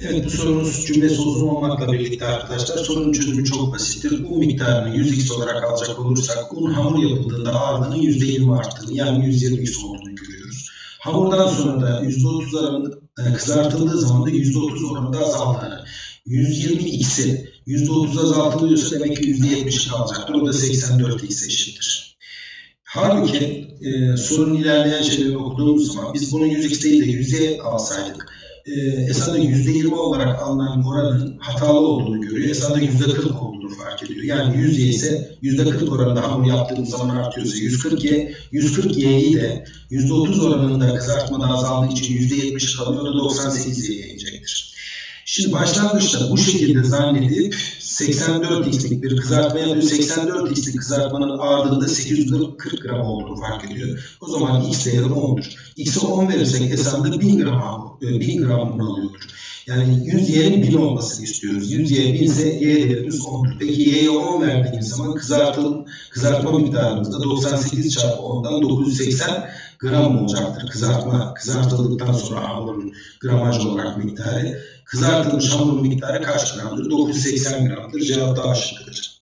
Evet bu sorunuz cümlesi uzun olmakla birlikte arkadaşlar sorunun çözümü çok basittir. Un miktarını 100x olarak alacak olursak un hamur yapıldığında ağırlığının %20 arttığını yani 120x olduğunu görüyoruz. Hamurdan sonra da %30 oranında e, kızartıldığı zaman da %30 oranında azaldığını. 120x'i %30 azaltılıyorsa demek ki %70 kalacaktır. O da 84x eşittir. Halbuki e, sorunun ilerleyen şeyleri okuduğumuz zaman biz bunu 100x değil de 100'e alsaydık e, esasında %20 olarak alınan oranın hatalı olduğunu görüyor. Esasında %40 olduğunu fark ediyor. Yani 100 y ise %40 oranında hamur yaptığımız zaman artıyorsa 140 y, 140 y'yi de %30 oranında kızartmada azaldığı için %70 kalıyor. Da 98 y'ye inecektir. Şimdi başlangıçta bu şekilde zannedip 84x'lik bir kızartma yapıyor. 84x'lik kızartmanın ağırlığında 840 gram olduğunu fark ediyor. O zaman x değeri 10'dur. X'e 10 verirsek hesabında 1000 gram hamur, e, 1000 gram un alıyordur. Yani 100 y'nin 1000 olmasını istiyoruz. 100 y 1000 ise y değerimiz 10'dur. Peki y'ye 10 verdiğimiz zaman kızartılım, kızartma miktarımız da 98 çarpı 10'dan 980 gram olacaktır. Kızartma, kızartıldıktan sonra hamurun gramaj olarak miktarı. Kızartılmış hamurun miktarı kaç gramdır? 980 gramdır. Cevap da A şıkkıdır.